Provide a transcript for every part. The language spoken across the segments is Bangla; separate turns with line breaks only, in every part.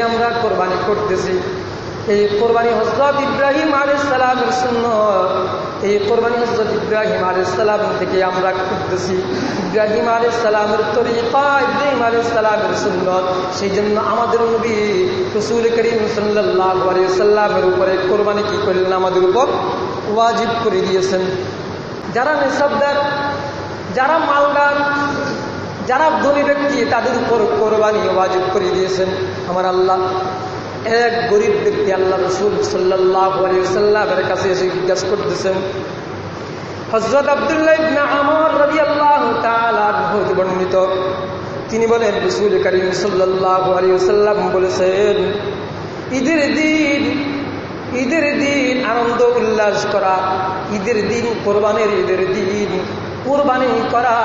আমরা কোরবানি করতেছি। এই কোরবানি হজরত ইব্রাহিম আলাইসালামের শূন্য এই কোরবানি হজরত ইব্রাহিম আলাইসালাম থেকে আমরা করতেছি। ইব্রাহিম আলাইসালামের তরিকা, ইব্রাহিম আলাইসালামের সুন্নত। সেই জন্য আমাদের নবী রসুল করিম সাল্লাহ আলাইসাল্লামের উপরে কোরবানি কি করলেন? আমাদের উপর ওয়াজিব করে দিয়েছেন। যারা নিঃশব্দার, যারা মালদার যারা ধনী ব্যক্তি, তাদের উপর কোরবানি ওয়াজিব করে দিয়েছেন। আমার আল্লাহ, এক গরিব ব্যক্তি আল্লাহ রসুল সাল্লাহ সাল্লামের কাছে এসে জিজ্ঞাসা করতেছেন হজরত আবদুল্লাহ তাআলা হতে বর্ণিত। তিনি বলেন, রসুল করিম সাল্লাল্লাহু আলাইহি ওয়াসাল্লাম বলেছেন, ঈদের দিন ঈদের দিন আনন্দ উল্লাস করা, ঈদের দিন কোরবানের ঈদের দিন কোরবানি করা,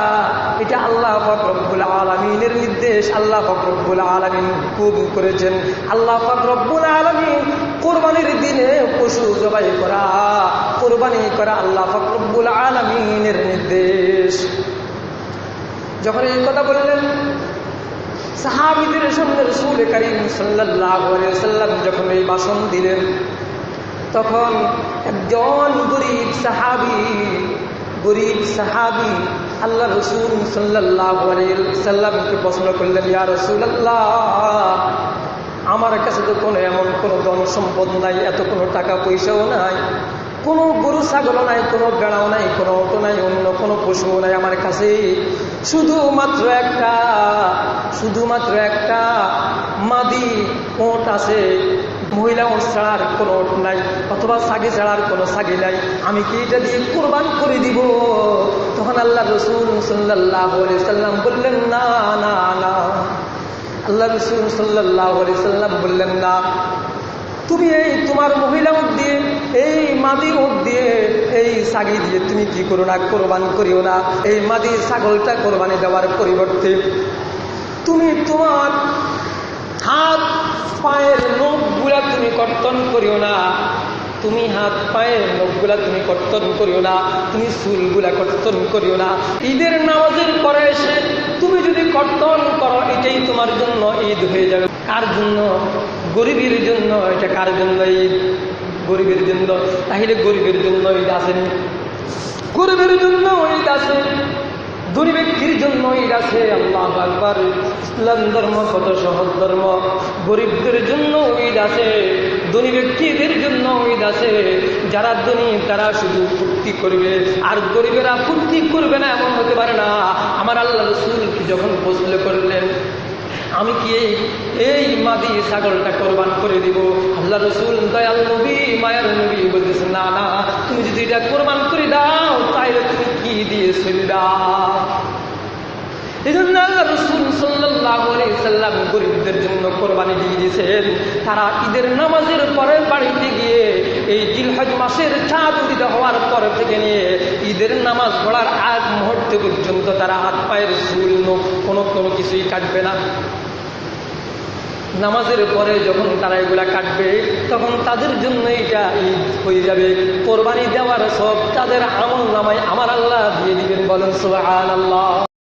এটা আল্লাহ ফকরব্বুল আলমিনের নির্দেশ, আল্লাহ ফকরব্বুল আলমিন খুব করেছেন। আল্লাহ ফকরব্বুল আলমিন কোরবানির দিনে পশু জবাই করা, কোরবানি করা আল্লাহ ফকরব্বুল আলমিনের নির্দেশ। যখন এই কথা বললেন, সাহাবিদের সামনে রসুল করিম সাল্লাহ সাল্লাম যখন এই বাসন দিলেন, তখন একজন গরিব সাহাবি গরিব সাহাবি আল্লাহ রসুল সাল্লাহ প্রশ্ন করলেন, ইয়া রসুল আমার কাছে তো কোনো এমন কোনো ধন সম্পদ নাই, এত কোনো টাকা পয়সাও নাই, কোনো গরু ছাগল নাই, কোনো বেড়াও নাই, কোনো অটো নাই, অন্য কোনো পশুও নাই আমার কাছে। শুধুমাত্র একটা শুধুমাত্র একটা মাদি ওট আছে মহিলা ওট ছাড়ার কোনো ওট নাই, অথবা সাগি ছাড়ার কোনো সাগি নাই। আমি কি এটা দিয়ে কোরবান করে দিব? তখন আল্লাহ রসুল সাল্লাহ সাল্লাম বললেন, না না না। আল্লাহ রসুল সাল্লাহ সাল্লাম বললেন, না। তুমি এই তোমার মহিলা উঠ দিয়ে, এই মাদি উঠ দিয়ে, এই সাগি দিয়ে তুমি কি করো না? কোরবান করিও না। এই মাদি ছাগলটা কোরবানি দেওয়ার পরিবর্তে তুমি তোমার হাত পায়ের নখগুলা তুমি কর্তন করিও না। তুমি হাত পায়ের নখগুলা তুমি কর্তন করিও না। তুমি চুলগুলা কর্তন করিও না। ঈদের নামাজের পরে এসে তুমি যদি কর্তন করো, এটাই তোমার জন্য ঈদ হয়ে যাবে। কার জন্য? গরিবের জন্য। এটা কার জন্য ঈদ? গরিবের জন্য। তাহলে গরিবের জন্য ঈদ আসেনি। গরিবের জন্য ঈদ ধনী ব্যক্তির জন্য ঈদ আছে আল্লাহ আকবার। ইসলাম ধর্ম, কত সহজ ধর্ম। গরিবদের জন্য ঈদ আছে ধনী ব্যক্তিদের জন্য ঈদ আছে যারা ধনী, তারা শুধু ফুর্তি করবে। আর গরিবেরা ফুর্তি করবে না, এমন হতে পারে না। আমার আল্লাহ রসুল যখন প্রশ্ন করলেন, আমি কি এই এই মাদি ছাগলটা কোরবান করে দিব? আল্লাহ রসুল দয়াল নবী, মায়ের নবী বলতেছে না না, তুমি যদি এটা কোরবান করে দাও, তাইলে তুমি কি দিয়ে চলবা এই জন্য আল্লাহ রসুল সাল্লাহ সাল্লাম গরিবদের জন্য কোরবানি দিয়ে দিয়েছেন। তারা ঈদের নামাজের পরে বাড়িতে গিয়ে এই জিলহজ মাসের চাঁদ উদিত হওয়ার পর থেকে নিয়ে ঈদের নামাজ পড়ার আগ মুহূর্তে পর্যন্ত তারা হাত পায়ের চুল কোনো কোনো কিছুই কাটবে না। নামাজের পরে যখন তারা এগুলা কাটবে, তখন তাদের জন্য এটা ঈদ হয়ে যাবে। কোরবানি দেওয়ার সব তাদের আমল নামায় আমার আল্লাহ দিয়ে দিবেন বলেন সোহান আল্লাহ